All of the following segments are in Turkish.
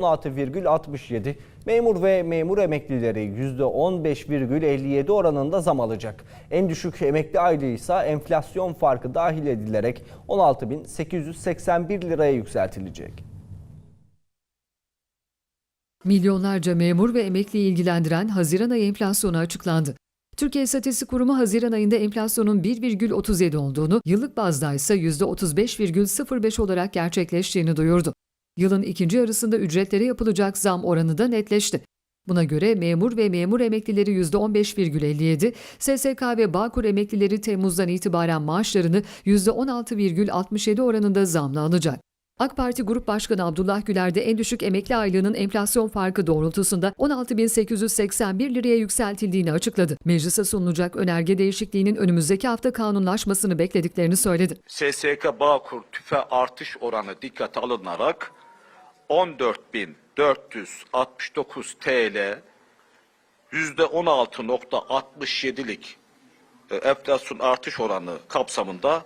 16,67. Memur ve memur emeklileri %15,57 oranında zam alacak. En düşük emekli aylığı ise enflasyon farkı dahil edilerek 16.881 liraya yükseltilecek. Milyonlarca memur ve emekliyi ilgilendiren Haziran ayı enflasyonu açıklandı. Türkiye İstatistik Kurumu Haziran ayında enflasyonun 1,37 olduğunu, yıllık bazda ise %35,05 olarak gerçekleştiğini duyurdu. Yılın ikinci yarısında ücretlere yapılacak zam oranı da netleşti. Buna göre memur ve memur emeklileri %15,57, SSK ve Bağkur emeklileri Temmuz'dan itibaren maaşlarını %16,67 oranında zamla alacak. AK Parti Grup Başkanı Abdullah Güler de en düşük emekli aylığının enflasyon farkı doğrultusunda 16.881 liraya yükseltildiğini açıkladı. Meclise sunulacak önerge değişikliğinin önümüzdeki hafta kanunlaşmasını beklediklerini söyledi. SSK Bağkur tüfe artış oranı dikkate alınarak 14.469 TL %16.67'lik e, enflasyon artış oranı kapsamında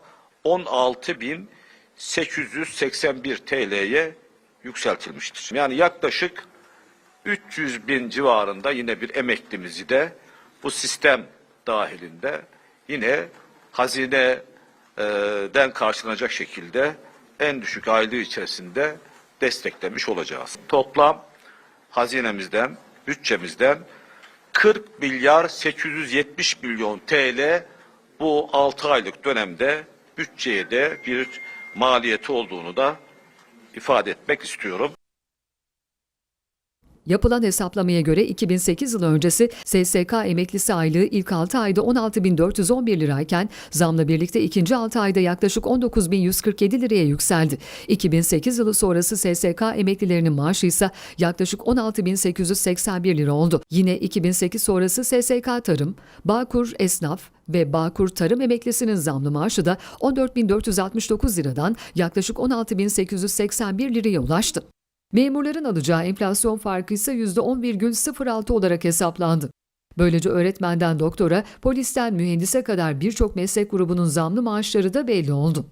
16.881 TL'ye yükseltilmiştir. Yani yaklaşık 300 bin civarında yine bir emeklimizi de bu sistem dahilinde yine hazineden karşılanacak şekilde en düşük aylığı içerisinde desteklemiş olacağız. Toplam hazinemizden, bütçemizden 40 milyar 870 milyon TL bu 6 aylık dönemde bütçeye de bir maliyeti olduğunu da ifade etmek istiyorum. Yapılan hesaplamaya göre 2008 yılı öncesi SSK emeklisi aylığı ilk 6 ayda 16.411 lirayken zamla birlikte ikinci 6 ayda yaklaşık 19.147 liraya yükseldi. 2008 yılı sonrası SSK emeklilerinin maaşı ise yaklaşık 16.881 lira oldu. Yine 2008 sonrası SSK Tarım, Bağkur Esnaf ve Bağkur Tarım emeklisinin zamlı maaşı da 14.469 liradan yaklaşık 16.881 liraya ulaştı. Memurların alacağı enflasyon farkı ise %10,06 olarak hesaplandı. Böylece öğretmenden doktora, polisten mühendise kadar birçok meslek grubunun zamlı maaşları da belli oldu.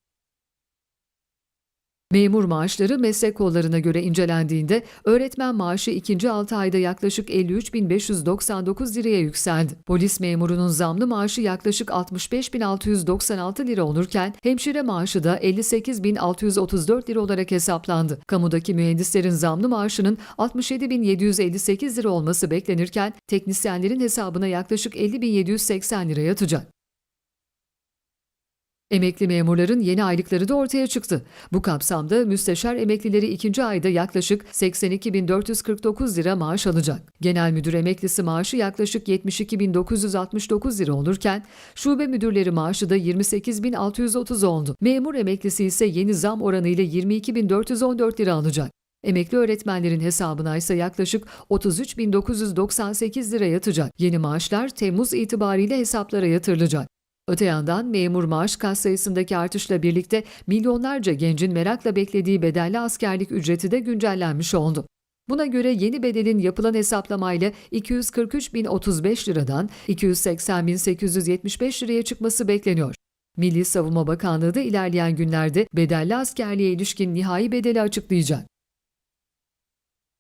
Memur maaşları meslek kollarına göre incelendiğinde öğretmen maaşı ikinci 6 ayda yaklaşık 53.599 liraya yükseldi. Polis memurunun zamlı maaşı yaklaşık 65.696 lira olurken hemşire maaşı da 58.634 lira olarak hesaplandı. Kamudaki mühendislerin zamlı maaşının 67.758 lira olması beklenirken teknisyenlerin hesabına yaklaşık 50.780 lira yatacak. Emekli memurların yeni aylıkları da ortaya çıktı. Bu kapsamda müsteşar emeklileri ikinci ayda yaklaşık 82.449 lira maaş alacak. Genel müdür emeklisi maaşı yaklaşık 72.969 lira olurken şube müdürleri maaşı da 28.630 oldu. Memur emeklisi ise yeni zam oranı ile 22.414 lira alacak. Emekli öğretmenlerin hesabına ise yaklaşık 33.998 lira yatacak. Yeni maaşlar Temmuz itibariyle hesaplara yatırılacak. Öte yandan memur maaş kas sayısındaki artışla birlikte milyonlarca gencin merakla beklediği bedelli askerlik ücreti de güncellenmiş oldu. Buna göre yeni bedelin yapılan hesaplamayla 243.035 liradan 280.875 liraya çıkması bekleniyor. Milli Savunma Bakanlığı da ilerleyen günlerde bedelli askerliğe ilişkin nihai bedeli açıklayacak.